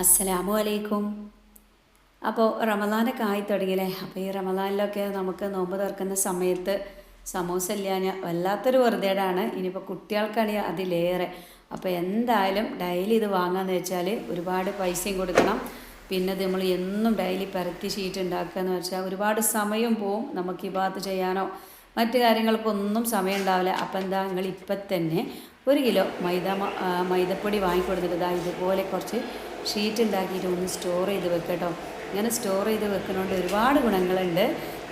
അസ്സലാമു അലൈക്കും. അപ്പോൾ റമദാനൊക്കെ ആയി തുടങ്ങിയില്ലേ? അപ്പോൾ ഈ റമദാനിലൊക്കെ നമുക്ക് നോമ്പ് തുറക്കുന്ന സമയത്ത് സമൂസ ഇല്ലാഞ്ഞ വല്ലാത്തൊരു വെറുതേടാണ്. ഇനിയിപ്പോൾ കുട്ടികൾക്കാണെങ്കിൽ അതിലേറെ. അപ്പോൾ എന്തായാലും ഡെയിലി ഇത് വാങ്ങാന്ന് വെച്ചാൽ ഒരുപാട് പൈസയും കൊടുക്കണം. പിന്നെ നമ്മൾ എന്നും ഡെയിലി പരത്തി ഷീറ്റ് ഉണ്ടാക്കുക എന്ന് വെച്ചാൽ ഒരുപാട് സമയം പോവും നമുക്ക് ഈ ഭാഗത്ത് ചെയ്യാനോ. മറ്റു കാര്യങ്ങൾക്കൊന്നും സമയം ഉണ്ടാവില്ല. അപ്പം എന്താ നിങ്ങൾ ഇപ്പം തന്നെ ഒരു കിലോ മൈദ മൈദപ്പൊടി വാങ്ങിക്കൊടുത്തിട്ട് ഇതാ ഇതുപോലെ കുറച്ച് ഷീറ്റ് ഉണ്ടാക്കിയിട്ട് ഒന്ന് സ്റ്റോർ ചെയ്ത് വെക്കട്ടോ ഇങ്ങനെ സ്റ്റോർ ചെയ്ത് വെക്കുന്നതുകൊണ്ട് ഒരുപാട് ഗുണങ്ങളുണ്ട്.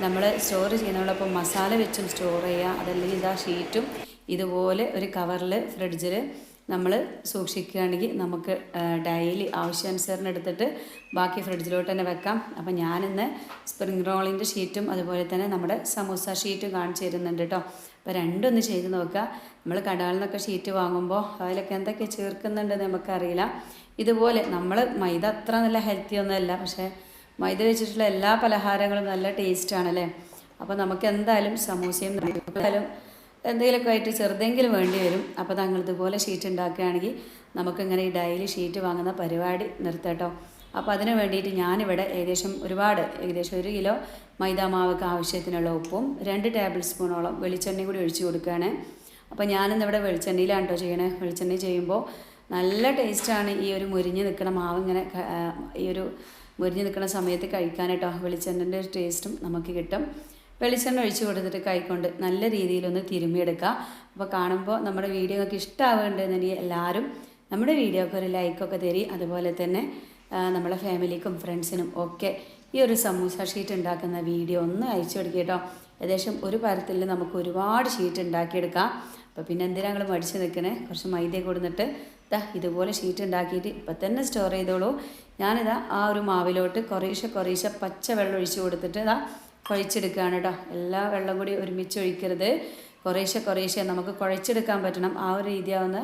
നമ്മൾ സ്റ്റോർ ചെയ്യുന്നതോടൊപ്പം മസാല വെച്ചും സ്റ്റോർ ചെയ്യുക. അതല്ലെങ്കിൽ ഇതാ ഷീറ്റും ഇതുപോലെ ഒരു കവറിൽ ഫ്രിഡ്ജിൽ നമ്മൾ സൂക്ഷിക്കുകയാണെങ്കിൽ നമുക്ക് ഡെയിലി ആവശ്യാനുസരണം എടുത്തിട്ട് ബാക്കി ഫ്രിഡ്ജിലോട്ട് തന്നെ വെക്കാം. അപ്പം ഞാനിന്ന് സ്പ്രിംഗ് റോളിന്റെ ഷീറ്റും അതുപോലെ തന്നെ നമ്മുടെ സമൂസ ഷീറ്റും കാണിച്ചു തരുന്നുണ്ട് കേട്ടോ. അപ്പോൾ രണ്ടൊന്ന് ചെയ്ത് നോക്കുക. നമ്മൾ കടകളിൽ നിന്നൊക്കെ ഷീറ്റ് വാങ്ങുമ്പോൾ അതിലൊക്കെ എന്തൊക്കെ ചേർക്കുന്നുണ്ടെന്ന് നമുക്കറിയില്ല. ഇതുപോലെ നമ്മൾ മൈദ അത്ര നല്ല ഹെൽത്തി ഒന്നുമല്ല പക്ഷേ മൈദ വെച്ചിട്ടുള്ള എല്ലാ പലഹാരങ്ങളും നല്ല ടേസ്റ്റാണ് അല്ലേ അപ്പോൾ നമുക്ക് എന്തായാലും സമൂസയും എന്തായാലും എന്തെങ്കിലുമൊക്കെ ആയിട്ട് ചെറുതെങ്കിലും വേണ്ടി വരും. അപ്പോൾ താങ്കൾ ഇതുപോലെ ഷീറ്റ് ഉണ്ടാക്കുകയാണെങ്കിൽ നമുക്കിങ്ങനെ ഈ ഡെയിലി ഷീറ്റ് വാങ്ങുന്ന പരിപാടി നിർത്തട്ടോ. അപ്പോൾ അതിന് വേണ്ടിയിട്ട് ഞാനിവിടെ ഏകദേശം ഒരുപാട് ഏകദേശം ഒരു കിലോ മൈദാ മാവൊക്കെ ആവശ്യത്തിനുള്ള ഉപ്പും രണ്ട് ടേബിൾ സ്പൂണോളം വെളിച്ചെണ്ണയും കൂടി ഒഴിച്ച് കൊടുക്കുകയാണ്. അപ്പോൾ ഞാനിന്നിവിടെ വെളിച്ചെണ്ണയിലാണ് കേട്ടോ ചെയ്യണേ. വെളിച്ചെണ്ണ ചെയ്യുമ്പോൾ നല്ല ടേസ്റ്റാണ് ഈ ഒരു മുരിഞ്ഞ് നിൽക്കുന്ന മാവ് ഇങ്ങനെ ഈ ഒരു മുരിഞ്ഞ് നിൽക്കുന്ന സമയത്ത് കഴിക്കാൻ കേട്ടോ വെളിച്ചെണ്ണന്റെ ഒരു ടേസ്റ്റും നമുക്ക് കിട്ടും. വെളിച്ചെണ്ണ ഒഴിച്ച് കൊടുത്തിട്ട് കൈക്കൊണ്ട് നല്ല രീതിയിലൊന്ന് തിരുമ്മിയെടുക്കുക. അപ്പോൾ കാണുമ്പോൾ നമ്മുടെ വീഡിയോ ഒക്കെ ഇഷ്ടമാവുന്നുണ്ടെന്നുണ്ടെങ്കിൽ എല്ലാവരും നമ്മുടെ വീഡിയോക്ക് ഒരു ലൈക്കൊക്കെ തരി. അതുപോലെ തന്നെ നമ്മളെ ഫാമിലിക്കും ഫ്രണ്ട്സിനും ഒക്കെ ഈ ഒരു സമൂസ ഷീറ്റ് ഉണ്ടാക്കുന്ന വീഡിയോ ഒന്ന് അയച്ചു കൊടുക്കുക കേട്ടോ. ഏകദേശം ഒരു പരത്തിൽ നമുക്ക് ഒരുപാട് ഷീറ്റ് ഉണ്ടാക്കിയെടുക്കാം. അപ്പോൾ പിന്നെ എന്തിനാ ഞങ്ങൾ മടിച്ച് നിൽക്കണേ? കുറച്ച് മൈദ കൊടുത്തിട്ട് ഇതാ ഇതുപോലെ ഷീറ്റ് ഉണ്ടാക്കിയിട്ട് ഇപ്പം തന്നെ സ്റ്റോർ ചെയ്തോളൂ. ഞാനിതാ ആ ഒരു മാവിലോട്ട് കുറേശ്ശെ കുറേശ്ശെ പച്ച വെള്ളം ഒഴിച്ചു കൊടുത്തിട്ട് ഇതാ കുഴച്ചെടുക്കുകയാണ് കേട്ടോ. എല്ലാ വെള്ളം കൂടി ഒരുമിച്ച് ഒഴിക്കരുത്. കുറേശ്ശെ കുറേശ്ശെ നമുക്ക് കുഴച്ചെടുക്കാൻ പറ്റണം. ആ ഒരു രീതിയാവുന്ന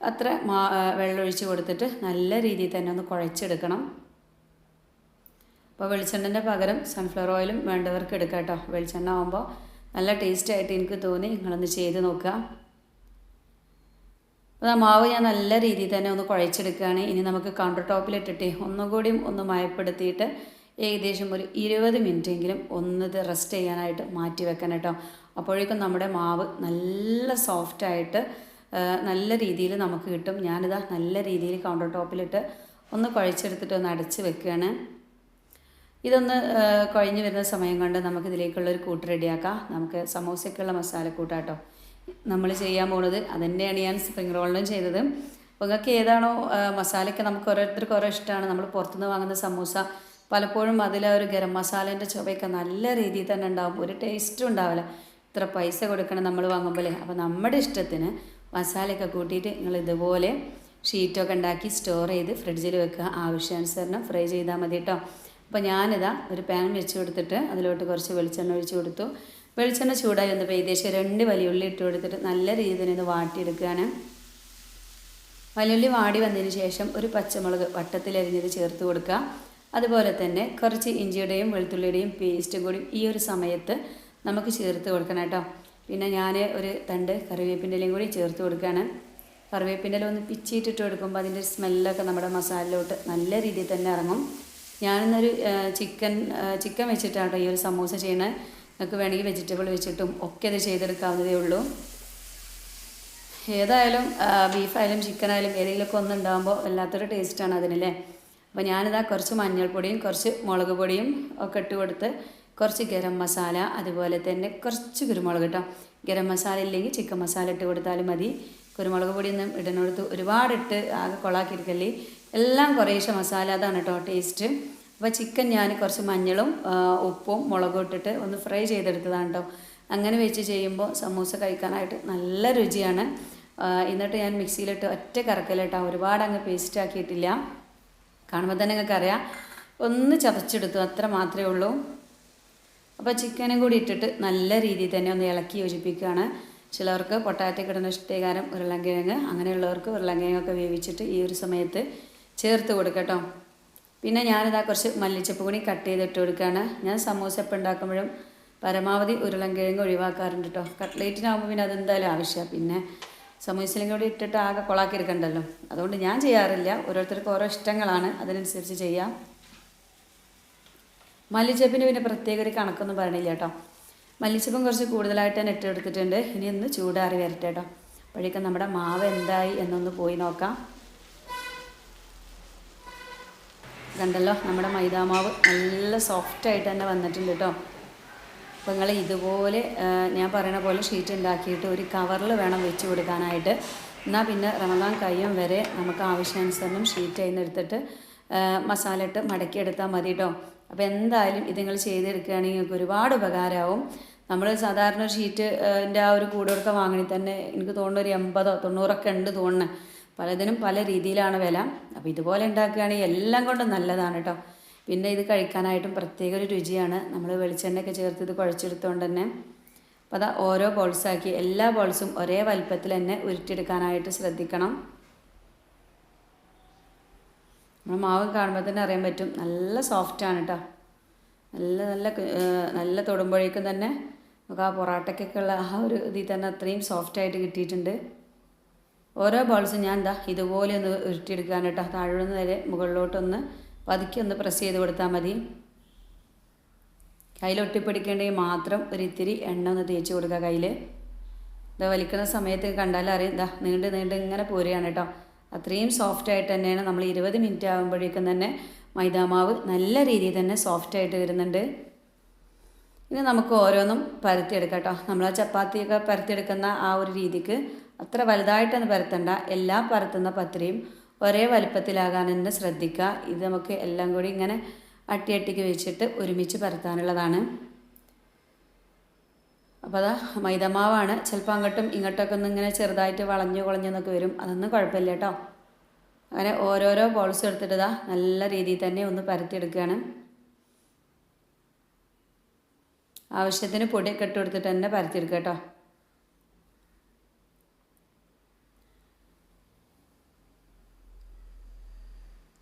അത്ര മാ വെള്ളം ഒഴിച്ച് കൊടുത്തിട്ട് നല്ല രീതിയിൽ തന്നെ ഒന്ന് കുഴച്ചെടുക്കണം. അപ്പോൾ വെളിച്ചെണ്ണന്റെ പകരം സൺഫ്ലവർ ഓയിലും വേണ്ടവർക്ക് എടുക്കാം കേട്ടോ. വെളിച്ചെണ്ണ ആകുമ്പോൾ നല്ല ടേസ്റ്റായിട്ട് എനിക്ക് തോന്നി. നിങ്ങളൊന്ന് ചെയ്ത് നോക്കുക. അപ്പോൾ ആ മാവ് ഞാൻ നല്ല രീതിയിൽ തന്നെ ഒന്ന് കുഴച്ചെടുക്കുകയാണ്. ഇനി നമുക്ക് കൗണ്ടർ ടോപ്പിലിട്ടിട്ട് ഒന്നുകൂടിയും ഒന്ന് മയപ്പെടുത്തിയിട്ട് ഏകദേശം ഒരു ഇരുപത് മിനിറ്റെങ്കിലും ഒന്ന് ഇത് റെസ്റ്റ് ചെയ്യാനായിട്ട് മാറ്റി വെക്കണം കേട്ടോ. അപ്പോഴേക്കും നമ്മുടെ മാവ് നല്ല സോഫ്റ്റായിട്ട് നല്ല രീതിയിൽ നമുക്ക് കിട്ടും. ഞാനിതാ നല്ല രീതിയിൽ കൗണ്ടർ ടോപ്പിലിട്ട് ഒന്ന് കുഴച്ചെടുത്തിട്ട് ഒന്ന് അടച്ച് വെക്കുകയാണ്. ഇതൊന്ന് കുഴഞ്ഞു വരുന്ന സമയം കൊണ്ട് നമുക്കിതിലേക്കുള്ളൊരു കൂട്ട് റെഡിയാക്കാം നമുക്ക് സമോസയ്ക്കുള്ള മസാലക്കൂട്ടാട്ടോ. നമ്മൾ ചെയ്യാൻ പോണത്. അതുതന്നെയാണ് ഞാൻ സ്പ്രിങ് റോളിലും ചെയ്തത്. നിങ്ങൾക്ക് ഏതാണോ മസാലയൊക്കെ നമുക്ക് ഓരോരുത്തർക്ക് ഓരോ ഇഷ്ടമാണ് നമ്മൾ പുറത്തുനിന്ന് വാങ്ങുന്ന സമൂസ പലപ്പോഴും അതിൽ ഒരു ഗരം മസാലേന്റെ ചുവയൊക്കെ നല്ല രീതിയിൽ തന്നെ ഉണ്ടാവും. ഒരു ടേസ്റ്റും ഉണ്ടാവില്ല. ഇത്ര പൈസ കൊടുക്കണം നമ്മൾ വാങ്ങുമ്പോൾ അപ്പോൾ നമ്മുടെ ഇഷ്ടത്തിന് മസാലയൊക്കെ കൂട്ടിയിട്ട് നിങ്ങൾ ഇതുപോലെ ഷീറ്റൊക്കെ ഉണ്ടാക്കി സ്റ്റോർ ചെയ്ത് ഫ്രിഡ്ജിൽ വെക്കുക. ആവശ്യാനുസരണം ഫ്രൈ ചെയ്താൽ മതി കേട്ടോ അപ്പോൾ ഞാനിതാ ഒരു പാൻ വെച്ച് കൊടുത്തിട്ട് അതിലോട്ട് കുറച്ച് വെളിച്ചെണ്ണ ഒഴിച്ച് കൊടുത്തു. വെളിച്ചെണ്ണ ചൂടായി ഒന്ന് ഏകദേശം രണ്ട് വലിയുള്ളി ഇട്ട് കൊടുത്തിട്ട് നല്ല രീതിയിൽ ഇത് വാട്ടിയെടുക്കുകയാണ്. വലിയുള്ളി വാടി വന്നതിന് ശേഷം ഒരു പച്ചമുളക് വട്ടത്തിലരിഞ്ഞത് ചേർത്ത് കൊടുക്കുക. അതുപോലെ തന്നെ കുറച്ച് ഇഞ്ചിയുടെയും വെളുത്തുള്ളിയുടെയും പേസ്റ്റും കൂടി ഈ ഒരു സമയത്ത് നമുക്ക് ചേർത്ത് കൊടുക്കണം കേട്ടോ. പിന്നെ ഞാൻ ഒരു തണ്ട് കറിവേപ്പിന്റെ ഇലയും കൂടി ചേർത്ത് കൊടുക്കുകയാണ്. കറിവേപ്പിന്റെ ഒന്ന് പിച്ചിയിട്ടിട്ട് കൊടുക്കുമ്പോൾ അതിന്റെ സ്മെല്ലൊക്കെ നമ്മുടെ മസാലയിലോട്ട് നല്ല രീതിയിൽ തന്നെ ഇറങ്ങും. ഞാനിന്നൊരു ചിക്കൻ ചിക്കൻ വെച്ചിട്ടാണ് കേട്ടോ ഈ ഒരു സമൂസ ചെയ്യണത് നിങ്ങൾക്ക് വേണമെങ്കിൽ വെജിറ്റബിൾ വെച്ചിട്ടും ഒക്കെ ഇത് ചെയ്തെടുക്കാവുന്നതേ ഉള്ളൂ. ഏതായാലും ബീഫായാലും ചിക്കനായാലും ഒന്ന് ഉണ്ടാകുമ്പോൾ വല്ലാത്തൊരു ടേസ്റ്റാണ് അതിനല്ലേ? അപ്പോൾ ഞാനിതാ കുറച്ച് മഞ്ഞൾപ്പൊടിയും കുറച്ച് മുളക് പൊടിയും ഒക്കെ ഇട്ട് കൊടുത്ത് കുറച്ച് ഗരം മസാല അതുപോലെ തന്നെ കുറച്ച് കുരുമുളക് കേട്ടോ ഗരം മസാല ഇല്ലെങ്കിൽ ചിക്കൻ മസാല ഇട്ട് കൊടുത്താലും മതി. കുരുമുളക് പൊടിയൊന്നും ഇടുന്നിടത്ത് ഒരുപാടിട്ട് ആകെ കൊളാക്കിയിരിക്കല്ലേ? എല്ലാം കുറേശ്ശെ മസാല അതാണ് കേട്ടോ ടേസ്റ്റ് അപ്പോൾ ചിക്കൻ ഞാൻ കുറച്ച് മഞ്ഞളും ഉപ്പും മുളകും ഇട്ടിട്ട് ഒന്ന് ഫ്രൈ ചെയ്തെടുത്തതാണ് കേട്ടോ അങ്ങനെ വെച്ച് ചെയ്യുമ്പോൾ സമൂസ കഴിക്കാനായിട്ട് നല്ല രുചിയാണ്. എന്നിട്ട് ഞാൻ മിക്സിയിലിട്ട് ഒറ്റ കറക്കലിട്ടോ ഒരുപാട് അങ്ങ് പേസ്റ്റ് ആക്കിയിട്ടില്ല. കാണുമ്പോൾ തന്നെ നിങ്ങൾക്ക് അറിയാം ഒന്ന് ചതച്ചെടുത്തു അത്ര മാത്രമേ ഉള്ളൂ. അപ്പോൾ ചിക്കനും കൂടി ഇട്ടിട്ട് നല്ല രീതിയിൽ തന്നെ ഒന്ന് ഇളക്കി യോജിപ്പിക്കുകയാണ്. ചിലവർക്ക് പൊട്ടാറ്റോ കിടന്ന ഇഷ്ടകാരം ഉരുളങ്കിഴങ്ങ് അങ്ങനെയുള്ളവർക്ക് ഉരുളങ്കിഴങ്ങൊക്കെ വേവിച്ചിട്ട് ഈ ഒരു സമയത്ത് ചേർത്ത് കൊടുക്കട്ടോ. പിന്നെ ഞാനിതാ കുറച്ച് മല്ലിച്ചപ്പ് കൂടി കട്ട് ചെയ്തിട്ട് കൊടുക്കുകയാണ്. ഞാൻ സമൂസ ഉണ്ടാക്കുമ്പോഴും പരമാവധി ഉരുളൻകിഴങ്ങ് ഒഴിവാക്കാറുണ്ട് കേട്ടോ കട്ട്ലേറ്റിനാകുമ്പോൾ പിന്നെ അതെന്തായാലും ആവശ്യമാണ് പിന്നെ സമൂസയിലും കൂടി ഇട്ടിട്ട് ആകെ കൊളാക്കി എടുക്കണ്ടല്ലോ അതുകൊണ്ട് ഞാൻ ചെയ്യാറില്ല. ഓരോരുത്തർക്കും ഓരോ ഇഷ്ടങ്ങളാണ്. അതിനനുസരിച്ച് ചെയ്യാം. മല്ലിച്ചപ്പിന് പിന്നെ പ്രത്യേക ഒരു കണക്കൊന്നും പറയണില്ല കേട്ടോ മല്ലിച്ചപ്പം കുറച്ച് കൂടുതലായിട്ട് തന്നെ ഇട്ട് എടുത്തിട്ടുണ്ട് ഇനി ഒന്ന് ചൂടാറി വരട്ടെ കേട്ടോ അപ്പോഴേക്കും നമ്മുടെ മാവ് എന്തായി എന്നൊന്ന് പോയി നോക്കാം. കണ്ടല്ലോ നമ്മുടെ മൈദാമാവ് നല്ല സോഫ്റ്റായിട്ട് തന്നെ വന്നിട്ടുണ്ട് കേട്ടോ അപ്പോൾ നിങ്ങൾ ഇതുപോലെ ഞാൻ പറയണ പോലെ ഷീറ്റ് ഉണ്ടാക്കിയിട്ട് ഒരു കവറിൽ വേണം വെച്ച് കൊടുക്കാനായിട്ട്. എന്നാൽ പിന്നെ റമദാൻ കഴിയും വരെ നമുക്ക് ആവശ്യാനുസരണം ഷീറ്റ് അതിൽ എടുത്തിട്ട് മസാല ഇട്ട് മടക്കിയെടുത്താൽ മതി കേട്ടോ അപ്പോൾ എന്തായാലും ഇത് നിങ്ങൾ ചെയ്തെടുക്കുകയാണെങ്കിൽ നിങ്ങൾക്ക് ഒരുപാട് ഉപകാരമാവും നമ്മൾ സാധാരണ ഷീറ്റ് എന്റെ ആ ഒരു കൂടൊക്കെ വാങ്ങണി തന്നെ എനിക്ക് തോന്നുന്നു ഒരു എൺപതോ തൊണ്ണൂറൊക്കെ ഉണ്ട് തോന്നുന്നു. പലതിനും പല രീതിയിലാണ് വില. അപ്പോൾ ഇതുപോലെ ഉണ്ടാക്കുകയാണെങ്കിൽ എല്ലാം കൊണ്ടും നല്ലതാണ് കേട്ടോ പിന്നെ ഇത് കഴിക്കാനായിട്ടും പ്രത്യേക ഒരു രുചിയാണ്. നമ്മൾ വെളിച്ചെണ്ണയൊക്കെ ചേർത്ത് ഇത് കുഴച്ചെടുത്തുകൊണ്ട് തന്നെ. അപ്പോൾ അതാ ഓരോ ബോൾസാക്കി എല്ലാ ബോൾസും ഒരേ വലിപ്പത്തിൽ തന്നെ ഉരുട്ടിയെടുക്കാനായിട്ട് ശ്രദ്ധിക്കണം. നമ്മൾ മാവ് കാണുമ്പോൾ തന്നെ അറിയാൻ പറ്റും. നല്ല സോഫ്റ്റാണ് കേട്ടോ നല്ല നല്ല നല്ല തൊടുമ്പോഴേക്കും തന്നെ നമുക്ക് ആ പൊറാട്ടയ്ക്കൊക്കെ ഉള്ള ആ ഒരു ഇതിൽ തന്നെ അത്രയും സോഫ്റ്റായിട്ട് കിട്ടിയിട്ടുണ്ട്. ഓരോ ബോൾസും ഞാൻ എന്താ ഇതുപോലെ ഒന്ന് ഉരുട്ടിയെടുക്കാൻ കേട്ടോ. താഴെ നേരെ മുകളിലോട്ടൊന്ന് പതുക്കി ഒന്ന് പ്രസ് ചെയ്ത് കൊടുത്താൽ മതി. കയ്യിൽ ഒട്ടിപ്പിടിക്കേണ്ടെങ്കിൽ മാത്രം ഒരിത്തിരി എണ്ണ ഒന്ന് തേച്ച് കൊടുക്കുക കയ്യിൽ ഇതാ വലിക്കുന്ന സമയത്ത് കണ്ടാലും അറിയാം. ഇതാ നീണ്ട് നീണ്ട് ഇങ്ങനെ പോരുകയാണ് കേട്ടോ. അത്രയും സോഫ്റ്റ് ആയിട്ട് തന്നെയാണ് നമ്മൾ ഇരുപത് മിനിറ്റ് ആകുമ്പോഴേക്കും തന്നെ മൈദാമാവ് നല്ല രീതിയിൽ തന്നെ സോഫ്റ്റ് ആയിട്ട് വരുന്നുണ്ട്. ഇനി നമുക്ക് ഓരോന്നും പരത്തിയെടുക്കാം കേട്ടോ. നമ്മൾ ആ ചപ്പാത്തിയൊക്കെ പരത്തിയെടുക്കുന്ന ആ ഒരു രീതിക്ക് അത്ര വലുതായിട്ടൊന്നും പരത്തണ്ട. എല്ലാം പരത്തുന്ന പത്തിരിയും ഒരേ വലിപ്പത്തിലാകാൻ തന്നെ ശ്രദ്ധിക്കുക. ഇത് നമുക്ക് എല്ലാം കൂടി ഇങ്ങനെ അട്ടി അട്ടിക്ക് വെച്ചിട്ട് ഒരുമിച്ച് പരത്താനുള്ളതാണ്. അപ്പോൾ അതാ മൈദമാവാണ്. ചിലപ്പോൾ അങ്ങോട്ടും ഇങ്ങോട്ടൊക്കെ ഒന്ന് ഇങ്ങനെ ചെറുതായിട്ട് വളഞ്ഞു കുളഞ്ഞെന്നൊക്കെ വരും. അതൊന്നും കുഴപ്പമില്ല കേട്ടോ. അങ്ങനെ ഓരോരോ ബോൾസ് എടുത്തിട്ട് ഇതാ നല്ല രീതിയിൽ തന്നെ ഒന്ന് പരത്തിയെടുക്കുകയാണ്. ആവശ്യത്തിന് പൊടിയൊക്കെ ഇട്ട് കൊടുത്തിട്ട് തന്നെ പരത്തിയെടുക്കുക കേട്ടോ.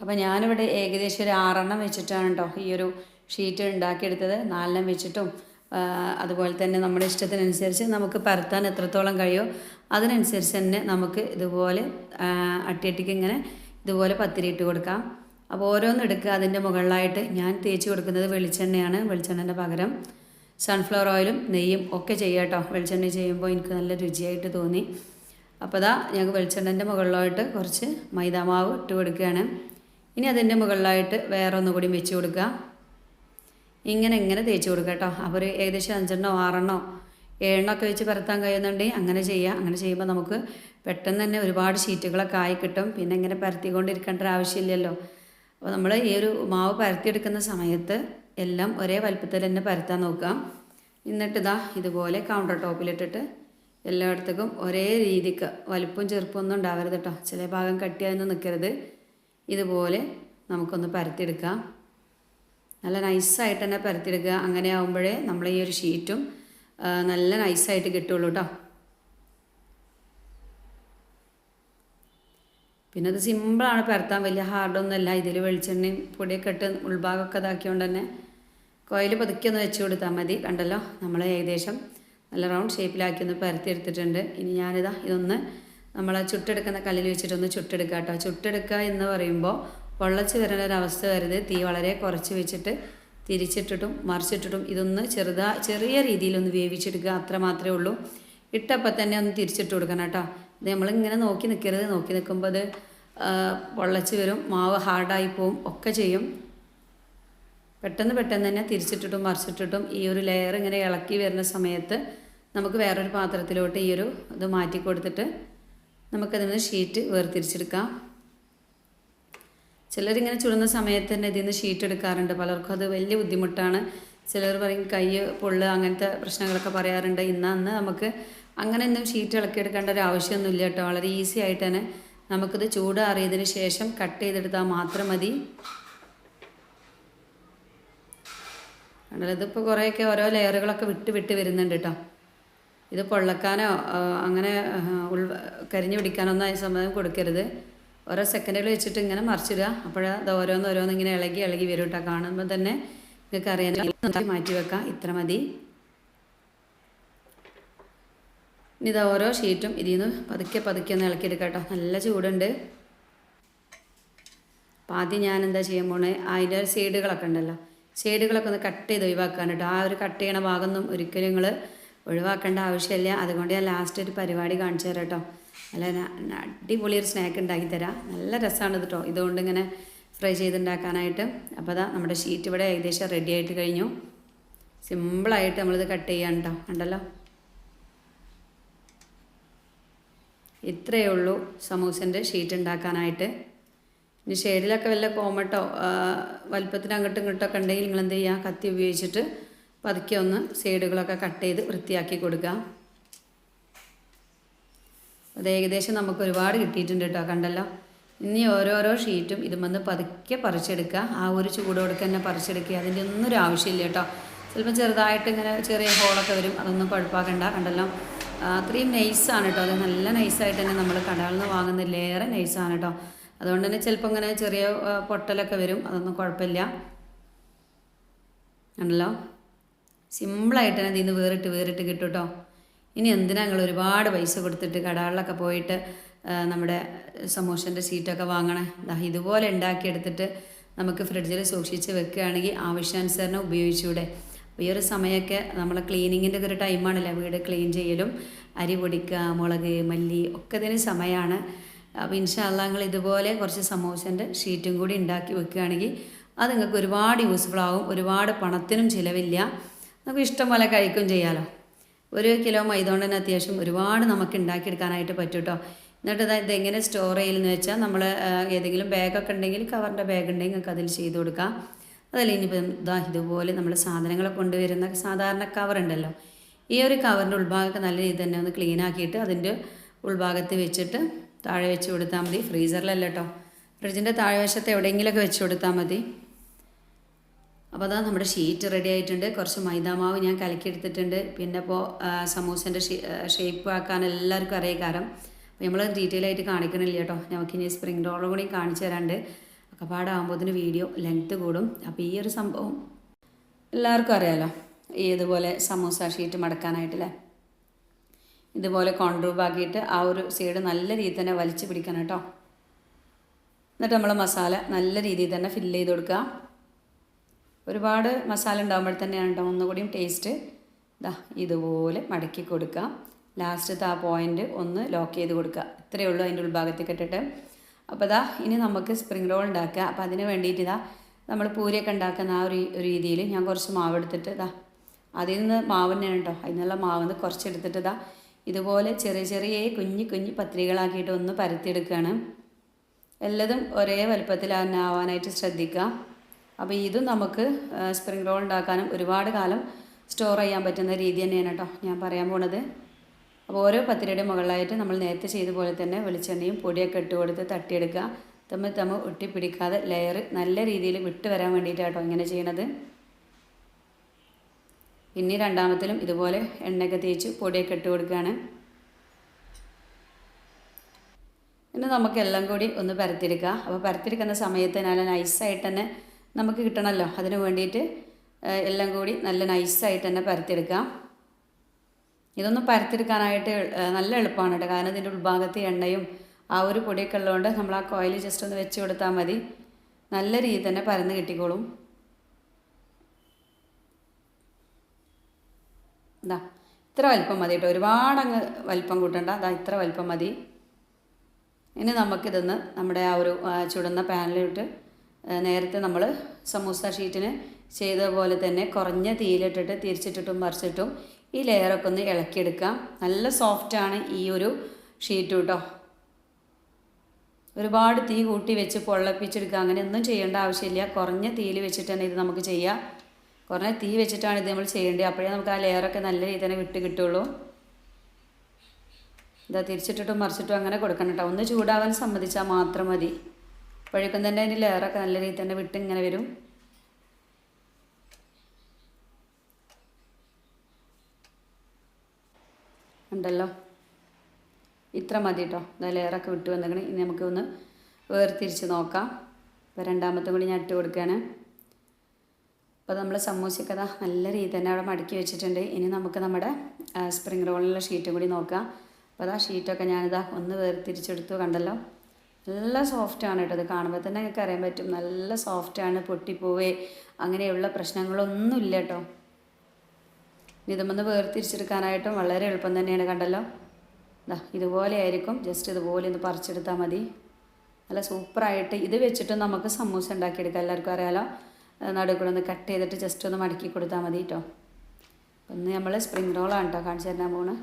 അപ്പോൾ ഞാനിവിടെ ഏകദേശം ഒരു ആറെണ്ണം വെച്ചിട്ടാണ് കേട്ടോ ഈ ഒരു ഷീറ്റ് ഉണ്ടാക്കിയെടുത്തത്. നാലെണ്ണം വെച്ചിട്ടും അതുപോലെ തന്നെ നമ്മുടെ ഇഷ്ടത്തിനനുസരിച്ച് നമുക്ക് പരത്താൻ എത്രത്തോളം കഴിയുമോ അതിനനുസരിച്ച് തന്നെ നമുക്ക് ഇതുപോലെ അട്ടിയട്ടിക്ക് ഇങ്ങനെ ഇതുപോലെ പത്തിരി ഇട്ട് കൊടുക്കാം. അപ്പോൾ ഓരോന്ന് എടുക്കുക. അതിന്റെ മുകളിലായിട്ട് ഞാൻ തേച്ച് കൊടുക്കുന്നത് വെളിച്ചെണ്ണയാണ് വെളിച്ചെണ്ണന്റെ പകരം. സൺഫ്ലവർ ഓയിലും നെയ്യും ഒക്കെ ചെയ്യാം കേട്ടോ വെളിച്ചെണ്ണ ചെയ്യുമ്പോൾ എനിക്ക് നല്ല രുചിയായിട്ട് തോന്നി. അപ്പോൾ അതാ ഞങ്ങൾക്ക് വെളിച്ചെണ്ണന്റെ മുകളിലായിട്ട് കുറച്ച് മൈദാമാവ് ഇട്ട് കൊടുക്കുകയാണ്. ഇനി അതിന്റെ മുകളിലായിട്ട് വേറെ ഒന്നുകൂടി വെച്ച് കൊടുക്കുക ഇങ്ങനെ ഇങ്ങനെ തേച്ച് കൊടുക്കുക കേട്ടോ. ഒരു ഏകദേശം അഞ്ചെണ്ണോ ആറെണ്ണോ ഏഴെണ്ണോ ഒക്കെ വെച്ച് പരത്താൻ കഴിയുന്നുണ്ടെങ്കിൽ അങ്ങനെ ചെയ്യാം. അങ്ങനെ ചെയ്യുമ്പോൾ നമുക്ക് പെട്ടെന്ന് തന്നെ ഒരുപാട് ഷീറ്റുകളൊക്കെ ആയി കിട്ടും. പിന്നെ ഇങ്ങനെ പരത്തിക്കൊണ്ടിരിക്കേണ്ട ആവശ്യമില്ലല്ലോ. അപ്പോൾ നമ്മൾ ഈ ഒരു മാവ് പരത്തിയെടുക്കുന്ന സമയത്ത് എല്ലാം ഒരേ വലുപ്പത്തിൽ തന്നെ പരത്താൻ നോക്കാം. എന്നിട്ട് ഇതാ ഇതുപോലെ കൗണ്ടർ ടോപ്പിലിട്ടിട്ട് എല്ലായിടത്തേക്കും ഒരേ രീതിക്ക് വലുപ്പം ചെറുപ്പമൊന്നും ഉണ്ടാവരുത് കേട്ടോ. ചില ഭാഗം കട്ടിയായൊന്നും നിൽക്കരുത് ഇതുപോലെ നമുക്കൊന്ന് പരത്തിയെടുക്കാം നല്ല നൈസായിട്ട് തന്നെ പരത്തിയെടുക്കുക. അങ്ങനെ ആകുമ്പോഴേ നമ്മൾ ഈ ഒരു ഷീറ്റും നല്ല നൈസായിട്ട് കിട്ടുള്ളൂ കേട്ടോ പിന്നെ അത് സിമ്പിളാണ് പരത്താൻ. വലിയ ഹാർഡൊന്നുമല്ല ഇതിൽ വെളിച്ചെണ്ണയും പൊടിയൊക്കെ ഇട്ട് ഉൾഭാഗമൊക്കെ ഇതാക്കിയോണ്ട് തന്നെ കോയിൽ പതുക്കി ഒന്ന് വെച്ച് കൊടുത്താൽ മതി. കണ്ടല്ലോ? നമ്മൾ ഏകദേശം നല്ല റൗണ്ട് ഷേപ്പിലാക്കി ഒന്ന് പരത്തി എടുത്തിട്ടുണ്ട് ഇനി ഞാനിതാ ഇതൊന്ന് നമ്മൾ ആ ചുട്ടെടുക്കുന്ന കല്ലിൽ വെച്ചിട്ടൊന്ന് ചുട്ടെടുക്കുക കേട്ടോ ചുട്ടെടുക്കുക എന്ന് പറയുമ്പോൾ പൊള്ളച്ച് വരുന്ന ഒരു അവസ്ഥ വരുന്നത് തീ വളരെ കുറച്ച് വെച്ചിട്ട് തിരിച്ചിട്ടിട്ടും മറിച്ചിട്ടിട്ടും ഇതൊന്ന് ചെറുതാ ചെറിയ രീതിയിലൊന്ന് വേവിച്ചെടുക്കുക അത്ര മാത്രമേ ഉള്ളൂ. ഇട്ടപ്പോൾ തന്നെ ഒന്ന് തിരിച്ചിട്ട് കൊടുക്കണം കേട്ടോ. നമ്മളിങ്ങനെ നോക്കി നിൽക്കരുത് നോക്കി നിൽക്കുമ്പോൾ അത് പൊള്ളച്ച് വരും. മാവ് ഹാർഡായി പോവും. ഒക്കെ ചെയ്യും. പെട്ടെന്ന് പെട്ടെന്ന് തന്നെ തിരിച്ചിട്ടിട്ടും മറിച്ചിട്ടിട്ടും ഈ ഒരു ലെയർ ഇങ്ങനെ ഇളക്കി വരുന്ന സമയത്ത് നമുക്ക് വേറൊരു പാത്രത്തിലോട്ട് ഈ ഒരു ഇത് മാറ്റി കൊടുത്തിട്ട് നമുക്കതിൽ നിന്ന് ഷീറ്റ് വേർതിരിച്ചെടുക്കാം. ചിലരിങ്ങനെ ചുടുന്ന സമയത്ത് തന്നെ ഇതിൽ നിന്ന് ഷീറ്റ് എടുക്കാറുണ്ട്. പലർക്കും അത് വലിയ ബുദ്ധിമുട്ടാണ്. ചിലർ പറയും കൈ പൊള്ള് അങ്ങനത്തെ പ്രശ്നങ്ങളൊക്കെ പറയാറുണ്ട്. ഇന്ന് അന്ന് നമുക്ക് അങ്ങനെ ഒന്നും ഷീറ്റ് ഇളക്കിയെടുക്കേണ്ട ഒരു ആവശ്യമൊന്നുമില്ല കേട്ടോ. വളരെ ഈസി ആയിട്ട് തന്നെ നമുക്കിത് ചൂടാറിയതിന് ശേഷം കട്ട് ചെയ്തെടുത്താൽ മാത്രം മതി. കണ്ടല്ലോ ഇതിപ്പോൾ കുറേയൊക്കെ ഓരോ ലെയറുകളൊക്കെ വിട്ട് വിട്ട് വരുന്നുണ്ട് കേട്ടോ. ഇത് പൊള്ളക്കാനോ അങ്ങനെ ഉൾ കരിഞ്ഞു പിടിക്കാനൊന്നും അതിന് സമയം കൊടുക്കരുത്. ഓരോ സെക്കൻഡുകൾ വെച്ചിട്ട് ഇങ്ങനെ മറിച്ചിടുക. അപ്പോഴത് ഓരോന്ന് ഓരോന്ന് ഇങ്ങനെ ഇളകി ഇളകി വരും കേട്ടോ കാണുമ്പോൾ തന്നെ നിങ്ങൾക്ക് അറിയാൻ മാറ്റി വെക്കാം. ഇത്ര മതി. ഇനി ഇത് ഓരോ ഷീറ്റും ഇതിൽ നിന്ന് പതുക്കെ പതുക്കെ ഒന്ന് ഇളക്കിയെടുക്കാം കേട്ടോ നല്ല ചൂടുണ്ട്. അപ്പോൾ ആദ്യം ഞാൻ എന്താ ചെയ്യാൻ പോണേ? അതിന്റെ സൈഡുകളൊക്കെ ഉണ്ടല്ലോ. സൈഡുകളൊക്കെ ഒന്ന് കട്ട് ചെയ്ത് ഒഴിവാക്കാൻ കേട്ടോ ആ ഒരു കട്ട് ചെയ്യണ ഭാഗമൊന്നും ഒരിക്കലും നിങ്ങൾ ഒഴിവാക്കേണ്ട ആവശ്യമില്ല. അതുകൊണ്ട് ഞാൻ ലാസ്റ്റ് ഒരു പരിപാടി കാണിച്ചു തരാം കേട്ടോ നല്ല അടിപൊളി ഒരു സ്നാക്ക് ഉണ്ടാക്കി തരാം. നല്ല രസമാണ് കേട്ടോ ഇതുകൊണ്ട് ഇങ്ങനെ ഫ്രൈ ചെയ്തുണ്ടാക്കാനായിട്ട്. അപ്പോൾ അതാ നമ്മുടെ ഷീറ്റ് ഇവിടെ ഏകദേശം റെഡി ആയിട്ട് കഴിഞ്ഞു. സിമ്പിളായിട്ട് നമ്മളിത് കട്ട് ചെയ്യാൻ കേട്ടോ കണ്ടല്ലോ? ഇത്രയേ ഉള്ളൂ സമൂസന്റെ ഷീറ്റ് ഉണ്ടാക്കാനായിട്ട്. ഇനി ഷെയ്ഡിലൊക്കെ വല്ല കോമട്ടോ വലുപ്പത്തിന് അങ്ങോട്ടും ഇങ്ങോട്ടൊക്കെ ഉണ്ടെങ്കിൽ നിങ്ങൾ എന്ത് ചെയ്യുക കത്തി ഉപയോഗിച്ചിട്ട് പതുക്കെ ഒന്ന് സൈഡുകളൊക്കെ കട്ട് ചെയ്ത് വൃത്തിയാക്കി കൊടുക്കുക. അത് ഏകദേശം നമുക്ക് ഒരുപാട് കിട്ടിയിട്ടുണ്ട് കേട്ടോ കണ്ടല്ലോ? ഇനി ഓരോരോ ഷീറ്റും ഇതുമെന്ന് പതുക്കെ പറിച്ചെടുക്കുക. ആ ഒരു ചൂടോടെ തന്നെ പറിച്ചെടുക്കുക. അതിന്റെ ഒന്നും ഒരു ആവശ്യമില്ല കേട്ടോ. ചിലപ്പോൾ ചെറുതായിട്ട് ഇങ്ങനെ ചെറിയ ഹോളൊക്കെ വരും. അതൊന്നും കുഴപ്പമാക്കണ്ട കണ്ടല്ലോ? അത്രയും നൈസാണ് കേട്ടോ. അത് നല്ല നൈസായിട്ട് തന്നെ നമ്മൾ കടകളിൽ നിന്ന് വാങ്ങുന്നതിലേറെ നൈസാണ് കേട്ടോ. അതുകൊണ്ട് തന്നെ ചിലപ്പോൾ ഇങ്ങനെ ചെറിയ പൊട്ടലൊക്കെ വരും. അതൊന്നും കുഴപ്പമില്ല. ആണല്ലോ സിമ്പിളായിട്ട് തന്നെ ഇതിൽ വേറിട്ട് വേറിട്ട് കിട്ടും കേട്ടോ ഇനി എന്തിനാ നിങ്ങൾ ഒരുപാട് പൈസ കൊടുത്തിട്ട് കടകളിലൊക്കെ പോയിട്ട് നമ്മുടെ സമൂസന്റെ സീറ്റൊക്കെ വാങ്ങണേ? ഇതുപോലെ ഉണ്ടാക്കിയെടുത്തിട്ട് നമുക്ക് ഫ്രിഡ്ജിൽ സൂക്ഷിച്ച് വെക്കുകയാണെങ്കിൽ ആവശ്യാനുസരണം ഉപയോഗിച്ചൂടെ. ഈ ഒരു സമയമൊക്കെ നമ്മൾ ക്ലീനിങ്ങിന്റെ ഒക്കെ ഒരു ടൈമാണല്ലോ വീട് ക്ലീൻ ചെയ്യലും അരി പൊടിക്കുക മുളക് മല്ലി ഒക്കെ ഇതിന് സമയമാണ് അപ്പോൾ ഇൻഷാല്ല നിങ്ങൾ ഇതുപോലെ കുറച്ച് സമോസന്റെ ഷീറ്റും കൂടി ഉണ്ടാക്കി വെക്കുകയാണെങ്കിൽ അത് നിങ്ങൾക്ക് ഒരുപാട് യൂസ്ഫുൾ ആകും ഒരുപാട് പണത്തിനും ചിലവില്ല. നമുക്ക് ഇഷ്ടം പോലെ കഴിക്കുകയും ചെയ്യാമല്ലോ ഒരു കിലോ തന്നെ അത്യാവശ്യം ഒരുപാട് നമുക്ക് ഉണ്ടാക്കിയെടുക്കാനായിട്ട് പറ്റും കേട്ടോ എന്നിട്ട് ഇത് ഇതെങ്ങനെ സ്റ്റോർ ചെയ്യലെന്ന് വെച്ചാൽ നമ്മൾ ഏതെങ്കിലും ബാഗൊക്കെ ഉണ്ടെങ്കിൽ കവറിന്റെ ബാഗ് ഉണ്ടെങ്കിൽ നിങ്ങൾക്ക് അതിൽ ചെയ്ത് കൊടുക്കാം. അതല്ല ഇനിയിപ്പം ഇതാ ഇതുപോലെ നമ്മൾ സാധനങ്ങൾ കൊണ്ടുവരുന്ന സാധാരണ കവർ ഉണ്ടല്ലോ ഈ ഒരു കവറിന്റെ ഉൾഭാഗമൊക്കെ നല്ല രീതിയിൽ തന്നെ ഒന്ന് ക്ലീൻ ആക്കിയിട്ട് അതിന്റെ ഉൾഭാഗത്ത് വെച്ചിട്ട് താഴെ വെച്ച് കൊടുത്താൽ മതി. ഫ്രീസറിലല്ല കേട്ടോ ഫ്രിഡ്ജിന്റെ താഴ്വശത്ത് എവിടെയെങ്കിലുമൊക്കെ വെച്ച് കൊടുത്താൽ മതി. അപ്പോൾ അതാ നമ്മുടെ ഷീറ്റ് റെഡി ആയിട്ടുണ്ട്. കുറച്ച് മൈദാമാവ് ഞാൻ കലക്കിയെടുത്തിട്ടുണ്ട്. പിന്നെ ഇപ്പോൾ സമൂസന്റെ ഷേപ്പ് ആക്കാൻ എല്ലാവർക്കും അറിയാം കാരണം അപ്പോൾ നമ്മൾ ഡീറ്റെയിൽ ആയിട്ട് കാണിക്കണില്ല കേട്ടോ. നമുക്കിനി സ്പ്രിംഗ് റോളും കൂടി കാണിച്ചു തരാണ്ട്. ഒക്കെ പാടാകുമ്പോഴത്തിന് വീഡിയോ ലെങ്ത്ത് കൂടും. അപ്പോൾ ഈ ഒരു സംഭവം എല്ലാവർക്കും അറിയാലോ. ഏതുപോലെ സമൂസ ഷീറ്റ് മടക്കാനായിട്ടല്ലേ. ഇതുപോലെ കോൺട്രൂബാക്കിയിട്ട് ആ ഒരു സൈഡ് നല്ല രീതിയിൽ തന്നെ വലിച്ചു പിടിക്കണം കേട്ടോ. എന്നിട്ട് നമ്മൾ മസാല നല്ല രീതിയിൽ തന്നെ ഫില്ല് ചെയ്ത് കൊടുക്കുക. ഒരുപാട് മസാല ഉണ്ടാകുമ്പോൾ തന്നെയാണ് കേട്ടോ ഒന്നുകൂടിയും ടേസ്റ്റ് ഇതാ ഇതുപോലെ മടക്കി കൊടുക്കുക. ലാസ്റ്റത്തെ ആ പോയിന്റ് ഒന്ന് ലോക്ക് ചെയ്ത് കൊടുക്കുക. ഇത്രയേ ഉള്ളൂ അതിന്റെ ഉൾഭാഗത്തേക്ക് ഇട്ടിട്ട്. അപ്പോൾ ഇതാ ഇനി നമുക്ക് സ്പ്രിംഗ് റോൾ ഉണ്ടാക്കുക. അപ്പോൾ അതിന് വേണ്ടിയിട്ട് ഇതാ നമ്മൾ പൂരിയൊക്കെ ഉണ്ടാക്കുന്ന ആ ഒരു രീതിയിൽ ഞാൻ കുറച്ച് മാവ് എടുത്തിട്ട് ഇതാ അതിൽ നിന്ന് മാവ് തന്നെയാണ് കേട്ടോ. അതിൽ നിന്നുള്ള മാവ് നിന്ന് കുറച്ചെടുത്തിട്ട് ഇതാ ഇതുപോലെ ചെറിയ ചെറിയ കുഞ്ഞു കുഞ്ഞു പത്രികളാക്കിയിട്ട് ഒന്ന് പരത്തിയെടുക്കുകയാണ്. എല്ലതും ഒരേ വലുപ്പത്തിൽ തന്നെ ആവാനായിട്ട് ശ്രദ്ധിക്കുക. അപ്പോൾ ഇതും നമുക്ക് സ്പ്രിംഗ് റോൾ ഉണ്ടാക്കാനും ഒരുപാട് കാലം സ്റ്റോർ ചെയ്യാൻ പറ്റുന്ന രീതി തന്നെയാണ് കേട്ടോ ഞാൻ പറയാൻ പോണത്. അപ്പോൾ ഓരോ പത്തിരിയുടെ മുകളിലായിട്ട് നമ്മൾ നേരത്തെ ചെയ്ത പോലെ തന്നെ വെളിച്ചെണ്ണയും പൊടിയൊക്കെ ഇട്ട് കൊടുത്ത് തട്ടിയെടുക്കുക. തമ്മിൽ തമ്മിൽ ഒട്ടിപ്പിടിക്കാതെ ലെയർ നല്ല രീതിയിൽ വിട്ട് വരാൻ വേണ്ടിയിട്ടാണ് ഇങ്ങനെ ചെയ്യണത്. ഇനി രണ്ടാമത്തിലും ഇതുപോലെ എണ്ണയൊക്കെ തേച്ച് പൊടിയൊക്കെ ഇട്ട് കൊടുക്കുകയാണ്. ഇനി നമുക്ക് എല്ലാം കൂടി ഒന്ന് പരത്തിയെടുക്കുക. അപ്പോൾ പരത്തിയെടുക്കുന്ന സമയത്ത് നല്ല നൈസായിട്ട് തന്നെ നമുക്ക് കിട്ടണമല്ലോ അതിന് വേണ്ടിയിട്ട് എല്ലാം കൂടി നല്ല നൈസായിട്ട് തന്നെ പരത്തിയെടുക്കാം. ഇതൊന്നും പരത്തിയെടുക്കാനായിട്ട് നല്ല എളുപ്പമാണ് കേട്ടോ. കാരണം ഇതിന്റെ ഉൾഭാഗത്ത് എണ്ണയും ആ ഒരു പൊടിയൊക്കെ ഉള്ളതുകൊണ്ട് നമ്മൾ ആ കോയിൽ ജസ്റ്റ് ഒന്ന് വെച്ച് കൊടുത്താൽ മതി. നല്ല രീതിയിൽ തന്നെ പരന്ന് കിട്ടിക്കോളും. ഇതാ ഇത്ര വലിപ്പം മതി കേട്ടോ. ഒരുപാട് അങ്ങ് വലിപ്പം കൂട്ടണ്ട. അതാ ഇത്ര വലിപ്പം മതി. ഇനി നമുക്കിതൊന്ന് നമ്മുടെ ആ ഒരു ചുടുന്ന പാനിലിട്ട് നേരത്തെ നമ്മൾ സമൂസ ഷീറ്റിന് ചെയ്ത പോലെ തന്നെ കുറഞ്ഞ തീയിലിട്ടിട്ട് തിരിച്ചിട്ടിട്ടും മറിച്ചിട്ടും ഈ ലെയറൊക്കെ ഒന്ന് ഇളക്കിയെടുക്കാം നല്ല സോഫ്റ്റാണ് ഈ ഒരു ഷീറ്റ് കേട്ടോ. ഒരുപാട് തീ കൂട്ടി വെച്ച് പൊള്ളപ്പിച്ചെടുക്കുക. അങ്ങനെയൊന്നും ചെയ്യേണ്ട ആവശ്യമില്ല. കുറഞ്ഞ തീയിൽ വെച്ചിട്ട് തന്നെ ഇത് നമുക്ക് ചെയ്യാം. കുറഞ്ഞ തീ വെച്ചിട്ടാണ് ഇത് നമ്മൾ ചെയ്യേണ്ടത്. അപ്പോഴേ നമുക്ക് ആ ലെയറൊക്കെ നല്ല രീതിയിൽ തന്നെ വിട്ട് കിട്ടുള്ളൂ. ഇതാ തിരിച്ചിട്ടിട്ടും മറിച്ചിട്ടും അങ്ങനെ കൊടുക്കണം കേട്ടോ. ഒന്ന് ചൂടാവാൻ സമ്മതിച്ചാൽ മാത്രം മതി. അപ്പോഴേക്കും തന്നെ അതിന്റെ ലെയറൊക്കെ നല്ല രീതിയിൽ തന്നെ വിട്ട് ഇങ്ങനെ വരും. ഉണ്ടല്ലോ. ഇത്ര മതി കേട്ടോ ഇതാ ലെയറൊക്കെ വിട്ട് വന്നിങ്ങനെ ഇനി നമുക്ക് ഒന്ന് വേർതിരിച്ച് നോക്കാം. ഇപ്പോൾ രണ്ടാമത്തെ കൂടി ഞാൻ ഇട്ട് കൊടുക്കുകയാണ്. അപ്പോൾ നമ്മൾ സമൂസക്കഥ നല്ല രീതി തന്നെ അവിടെ മടക്കി വെച്ചിട്ടുണ്ട്. ഇനി നമുക്ക് നമ്മുടെ സ്പ്രിംഗ് റോളിലുള്ള ഷീറ്റും കൂടി നോക്കാം. അപ്പോൾ അതാ ഷീറ്റൊക്കെ ഞാനിതാ ഒന്ന് വേർതിരിച്ചെടുത്തു കണ്ടല്ലോ. നല്ല സോഫ്റ്റാണ് കേട്ടോ. ഇത് കാണുമ്പോൾ തന്നെ നിങ്ങൾക്ക് അറിയാൻ പറ്റും. നല്ല സോഫ്റ്റാണ് പൊട്ടിപ്പോവേ. അങ്ങനെയുള്ള പ്രശ്നങ്ങളൊന്നുമില്ല കേട്ടോ. ഇതുമൊന്ന് വേർതിരിച്ചെടുക്കാനായിട്ടും വളരെ എളുപ്പം തന്നെയാണ് കണ്ടല്ലോ. ഇതാ ഇതുപോലെ ആയിരിക്കും. ജസ്റ്റ് ഇതുപോലെ ഒന്ന് പറിച്ചെടുത്താൽ മതി. നല്ല സൂപ്പറായിട്ട് ഇത് വെച്ചിട്ട് നമുക്ക് സമൂസ ഉണ്ടാക്കിയെടുക്കാം. എല്ലാവർക്കും അറിയാലോ. നടുക്കൂടെ കൂടെ ഒന്ന് കട്ട് ചെയ്തിട്ട് ജസ്റ്റ് ഒന്ന് മടക്കി കൊടുത്താൽ മതി കേട്ടോ. ഒന്ന് നമ്മൾ സ്പ്രിങ് റോളാണ് കേട്ടോ കാണിച്ചു തരാൻ പോണ്.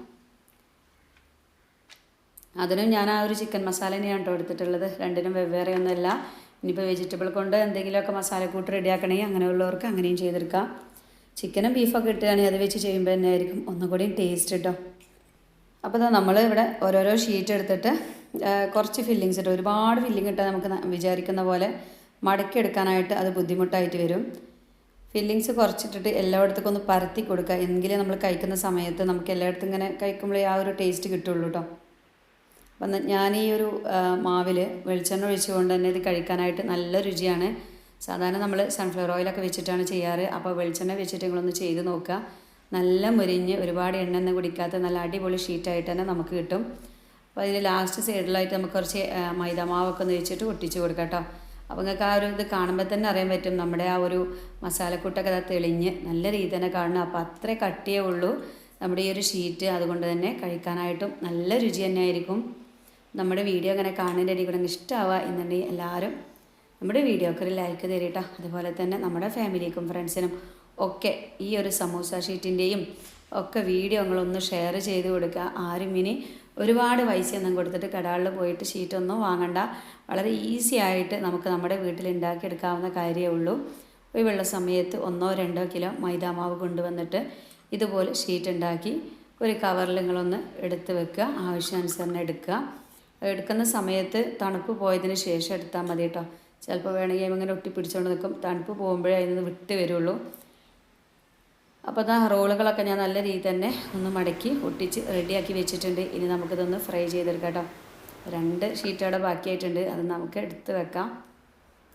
അതിനും ഞാൻ ആ ഒരു ചിക്കൻ മസാല തന്നെയാണ് കേട്ടോ എടുത്തിട്ടുള്ളത്. രണ്ടിനും വെവ്വേറെ ഒന്നുമല്ല ഇനിയിപ്പോൾ വെജിറ്റബിൾ കൊണ്ട് എന്തെങ്കിലുമൊക്കെ മസാലക്കൂട്ട് റെഡിയാക്കണമെങ്കിൽ അങ്ങനെയുള്ളവർക്ക് അങ്ങനെയും ചെയ്തെടുക്കാം. ചിക്കനും ബീഫൊക്കെ ഇട്ടുകയാണെങ്കിൽ അത് വെച്ച് ചെയ്യുമ്പോൾ തന്നെ ആയിരിക്കും ഒന്നുകൂടി ടേസ്റ്റ് കേട്ടോ അപ്പോൾ നമ്മൾ ഇവിടെ ഓരോരോ ഷീറ്റ് എടുത്തിട്ട് കുറച്ച് ഫില്ലിങ്സ് ഇട്ട് ഒരുപാട് ഫില്ലിങ് ഇട്ടാൽ നമുക്ക് വിചാരിക്കുന്ന പോലെ മടക്കിയെടുക്കാനായിട്ട് അത് ബുദ്ധിമുട്ടായിട്ട് വരും. ഫില്ലിങ്സ് കുറച്ചിട്ടിട്ട് എല്ലായിടത്തേക്കും ഒന്ന് പരത്തി കൊടുക്കുക. എങ്കിലേ നമ്മൾ കഴിക്കുന്ന സമയത്ത് നമുക്ക് എല്ലായിടത്തും ഇങ്ങനെ കഴിക്കുമ്പോഴേ ആ ഒരു ടേസ്റ്റ് കിട്ടുള്ളൂ കേട്ടോ അപ്പം ഞാൻ ഈ ഒരു മാവിൽ വെളിച്ചെണ്ണ ഒഴിച്ചുകൊണ്ട് തന്നെ ഇത് കഴിക്കാനായിട്ട് നല്ല രുചിയാണ്. സാധാരണ നമ്മൾ സൺഫ്ലവർ ഓയിലൊക്കെ വെച്ചിട്ടാണ് ചെയ്യാറ്. അപ്പോൾ വെളിച്ചെണ്ണ വെച്ചിട്ട് നിങ്ങളൊന്ന് ചെയ്ത് നോക്കുക. നല്ല മുരിഞ്ഞ് ഒരുപാട് എണ്ണ ഒന്നും കുടിക്കാത്ത നല്ല അടിപൊളി ഷീറ്റായിട്ട് തന്നെ നമുക്ക് കിട്ടും. അപ്പോൾ അതിൽ ലാസ്റ്റ് സൈഡിലായിട്ട് നമുക്ക് കുറച്ച് മൈദമാവൊക്കെ ഒന്ന് വെച്ചിട്ട് ഒട്ടിച്ച് കൊടുക്കാം കേട്ടോ അപ്പോൾ നിങ്ങൾക്ക് ആ ഒരു ഇത് കാണുമ്പോൾ തന്നെ അറിയാൻ പറ്റും. നമ്മുടെ ആ ഒരു മസാലക്കൂട്ടൊക്കെ അത് തെളിഞ്ഞ് നല്ല രീതി തന്നെ കാണണം അപ്പോൾ അത്രേ കട്ടിയേ ഉള്ളൂ. നമ്മുടെ ഈ ഒരു ഷീറ്റ് അതുകൊണ്ട് തന്നെ കഴിക്കാനായിട്ടും നല്ല രുചി തന്നെ ആയിരിക്കും. നമ്മുടെ വീഡിയോ അങ്ങനെ കാണുന്നതിന്റെ കൂടെ ഇഷ്ടമാവുക എന്നുണ്ടെങ്കിൽ എല്ലാവരും നമ്മുടെ വീഡിയോക്ക് ഒരു ലൈക്ക് തരിട്ടോ അതുപോലെ തന്നെ നമ്മുടെ ഫാമിലിക്കും ഫ്രണ്ട്സിനും ഒക്കെ ഈ ഒരു സമൂസ ഷീറ്റിന്റെയും ഒക്കെ വീഡിയോ നിങ്ങളൊന്ന് ഷെയർ ചെയ്ത് കൊടുക്കുക. ആരും ഇനി ഒരുപാട് പൈസയൊന്നും കൊടുത്തിട്ട് കടകളിൽ പോയിട്ട് ഷീറ്റൊന്നും വാങ്ങണ്ട. വളരെ ഈസി ആയിട്ട് നമുക്ക് നമ്മുടെ വീട്ടിൽ ഉണ്ടാക്കിയെടുക്കാവുന്ന കാര്യമേ ഉള്ളൂ. ഒഴിവുള്ള സമയത്ത് ഒന്നോ രണ്ടോ കിലോ മൈദാമാവ് കൊണ്ടുവന്നിട്ട് ഇതുപോലെ ഷീറ്റ് ഉണ്ടാക്കി ഒരു കവറിൽ നിങ്ങളൊന്ന് എടുത്ത് വെക്കുക. ആവശ്യാനുസരണം എടുക്കുക. എടുക്കുന്ന സമയത്ത് തണുപ്പ് പോയതിന് ശേഷം എടുത്താൽ മതി കേട്ടോ ചിലപ്പോൾ വേണമെങ്കിൽ ഇങ്ങനെ ഒട്ടി പിടിച്ചുകൊണ്ട് നിൽക്കും തണുപ്പ് പോകുമ്പോഴേ അതിൽ നിന്ന് വിട്ട് വരുള്ളൂ. അപ്പോൾ അതാ റോളുകളൊക്കെ ഞാൻ നല്ല രീതിയിൽ തന്നെ ഒന്ന് മടക്കി ഒട്ടിച്ച് റെഡിയാക്കി വെച്ചിട്ടുണ്ട്. ഇനി നമുക്കിതൊന്ന് ഫ്രൈ ചെയ്തെടുക്കാം കേട്ടോ രണ്ട് ഷീറ്റ് അവിടെ ബാക്കിയായിട്ടുണ്ട്. അത് നമുക്ക് എടുത്ത് വെക്കാം.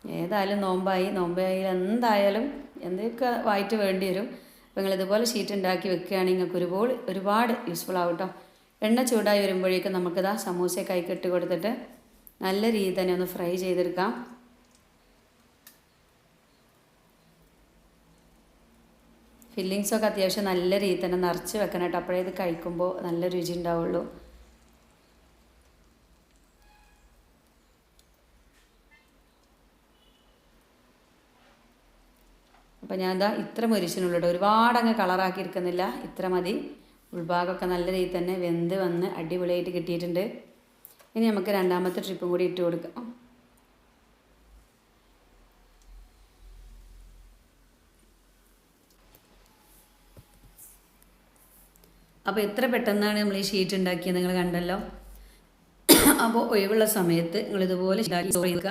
ഏതായാലും നോമ്പായി. നോമ്പായി എന്തായാലും എന്തൊക്കെ വായിട്ട് വേണ്ടി വരും. അപ്പോൾ നിങ്ങൾ ഇതുപോലെ ഷീറ്റ് ഉണ്ടാക്കി വെക്കുകയാണെങ്കിൽ നിങ്ങൾക്ക് ഒരുപാട് ഒരുപാട് യൂസ്ഫുൾ ആവും കേട്ടോ എണ്ണ ചൂടായി വരുമ്പോഴേക്കും നമുക്കിതാ സമൂസ കൈക്കിട്ട് കൊടുത്തിട്ട് നല്ല രീതിയിൽ തന്നെ ഒന്ന് ഫ്രൈ ചെയ്തെടുക്കാം. ഫില്ലിങ്സൊക്കെ അത്യാവശ്യം നല്ല രീതിയിൽ തന്നെ നിറച്ച് വെക്കണം കേട്ടോ. അപ്പോഴേ ഇത് കഴിക്കുമ്പോൾ നല്ല രുചി ഉണ്ടാവുള്ളൂ. അപ്പോൾ ഞാൻ ഇത്ര മുരിച്ചിനുള്ളൂ ഒരുപാട് അങ്ങ് കളറാക്കി എടുക്കുന്നില്ല ഇത്ര മതി. ഉൾഭാഗമൊക്കെ നല്ല രീതിയിൽ തന്നെ വെന്ത് വന്ന് അടിപൊളിയായിട്ട് കിട്ടിയിട്ടുണ്ട്. ഇനി നമുക്ക് രണ്ടാമത്തെ ട്രിപ്പും കൂടി ഇട്ട് കൊടുക്കാം. അപ്പോൾ എത്ര പെട്ടെന്നാണ് നമ്മൾ ഈ ഷീറ്റ് ഉണ്ടാക്കിയത് നിങ്ങൾ കണ്ടല്ലോ? അപ്പോൾ ഒഴിവുള്ള സമയത്ത് നിങ്ങൾ ഇതുപോലെ ചെയ്യുക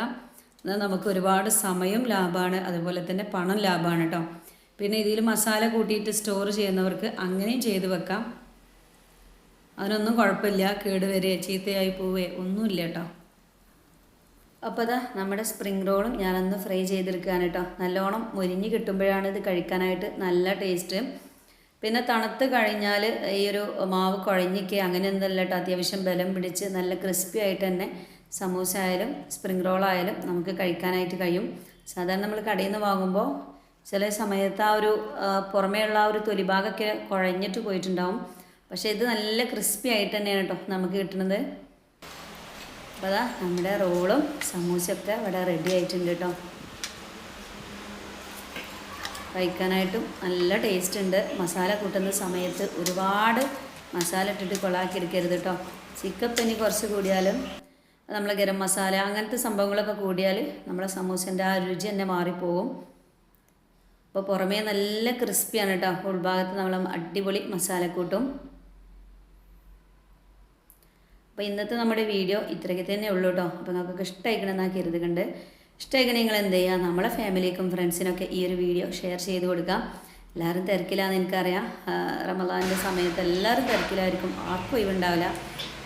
എന്നാൽ നമുക്ക് ഒരുപാട് സമയം ലാഭമാണ്. അതുപോലെ തന്നെ പണം ലാഭമാണ് കേട്ടോ. പിന്നെ ഇതിൽ മസാല കൂട്ടിയിട്ട് സ്റ്റോർ ചെയ്യുന്നവർക്ക് അങ്ങനെയും ചെയ്ത് വെക്കാം. അതിനൊന്നും കുഴപ്പമില്ല. കേട് വരെ ചീത്തയായി പോവേ ഒന്നുമില്ല കേട്ടോ. അപ്പോൾ അതാ നമ്മുടെ സ്പ്രിംഗ് റോളും ഞാനൊന്ന് ഫ്രൈ ചെയ്തെടുക്കുകയാണ് കേട്ടോ. നല്ലോണം മുരിഞ്ഞ് കിട്ടുമ്പോഴാണ് ഇത് കഴിക്കാനായിട്ട് നല്ല ടേസ്റ്റ് പിന്നെ തണുത്ത് കഴിഞ്ഞാൽ ഈ ഒരു മാവ് കുഴഞ്ഞിക്ക് അങ്ങനെ ഒന്നല്ല കേട്ടോ. അത്യാവശ്യം ബലം പിടിച്ച് നല്ല ക്രിസ്പി ആയിട്ട് തന്നെ സമൂസ ആയാലും സ്പ്രിംഗ് റോളായാലും നമുക്ക് കഴിക്കാനായിട്ട് കഴിയും. സാധാരണ നമ്മൾ കടയിൽ നിന്ന് വാങ്ങുമ്പോൾ ചില സമയത്ത് ആ ഒരു പുറമേയുള്ള ആ ഒരു തൊലിഭാഗമൊക്കെ കുഴഞ്ഞിട്ട് പോയിട്ടുണ്ടാവും. പക്ഷേ ഇത് നല്ല ക്രിസ്പി ആയിട്ട് തന്നെയാണ് കേട്ടോ നമുക്ക് കിട്ടുന്നത്. അപ്പോൾ അതാ നമ്മുടെ റോളും സമൂസയൊക്കെ ഇവിടെ റെഡി ആയിട്ടുണ്ട് കേട്ടോ. കഴിക്കാനായിട്ടും നല്ല ടേസ്റ്റ് ഉണ്ട്. മസാല കൂട്ടുന്ന സമയത്ത് ഒരുപാട് മസാല ഇട്ടിട്ട് കൊളാക്കി എടുക്കരുത് കേട്ടോ ചിക്കപ്പനി കുറച്ച് കൂടിയാലും നമ്മൾ ഗരം മസാല അങ്ങനത്തെ സംഭവങ്ങളൊക്കെ കൂടിയാൽ നമ്മുടെ സമൂസന്റെ ആ രുചി തന്നെ മാറിപ്പോവും അപ്പോൾ പുറമേ നല്ല ക്രിസ്പിയാണ് കേട്ടോ ഉൾഭാഗത്ത് നമ്മൾ അടിപൊളി മസാലക്കൂട്ടും. അപ്പോൾ ഇന്നത്തെ നമ്മുടെ വീഡിയോ ഇത്രയ്ക്ക് തന്നെ ഉള്ളൂ കേട്ടോ അപ്പോൾ നമുക്കൊക്കെ ഇഷ്ടമായിക്കണമെന്നാ കരുതുകൊണ്ട് ഇഷ്ടമായിക്കണേ നിങ്ങൾ എന്ത് ചെയ്യുക നമ്മളെ ഫാമിലിക്കും ഫ്രണ്ട്സിനൊക്കെ ഈ ഒരു വീഡിയോ ഷെയർ ചെയ്ത് കൊടുക്കാം. എല്ലാവരും തിരക്കിലാന്ന് എനിക്കറിയാം. റമദാന്റെ സമയത്ത് എല്ലാവരും തിരക്കിലായിരിക്കും. ആർക്കും ഒഴിവുണ്ടാവില്ല.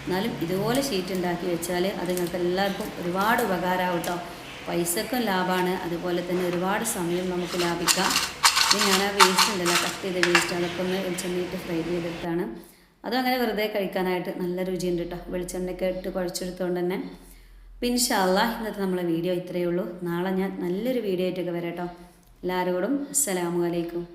എന്നാലും ഇതുപോലെ ഷീറ്റ് ഉണ്ടാക്കി വെച്ചാൽ അത് നിങ്ങൾക്ക് എല്ലാവർക്കും ഒരുപാട് ഉപകാരമാവും കേട്ടോ പൈസക്കും ലാഭമാണ് അതുപോലെ തന്നെ ഒരുപാട് സമയം നമുക്ക് ലാഭിക്കാം. ഇനി ഞാൻ ആ വേസ്റ്റ് ഉണ്ടല്ലോ കട്ട് ചെയ്ത വേസ്റ്റ് അതൊക്കെ ഒന്ന് വെളിച്ചെണ്ണയിട്ട് ഫ്രൈ ചെയ്തെടുത്താണ്. അതും അങ്ങനെ വെറുതെ കഴിക്കാനായിട്ട് നല്ല രുചിയുണ്ട് കേട്ടോ വെളിച്ചെണ്ണയൊക്കെ ഇട്ട് കുഴച്ചെടുത്തുകൊണ്ട് തന്നെ. അപ്പം ഇൻഷാല്ല ഇന്നത്തെ നമ്മളെ വീഡിയോ ഇത്രയേ ഉള്ളൂ. നാളെ ഞാൻ നല്ലൊരു വീഡിയോ ആയിട്ടൊക്കെ വരാം കേട്ടോ എല്ലാവരോടും അസ്സലാമു അലൈക്കും.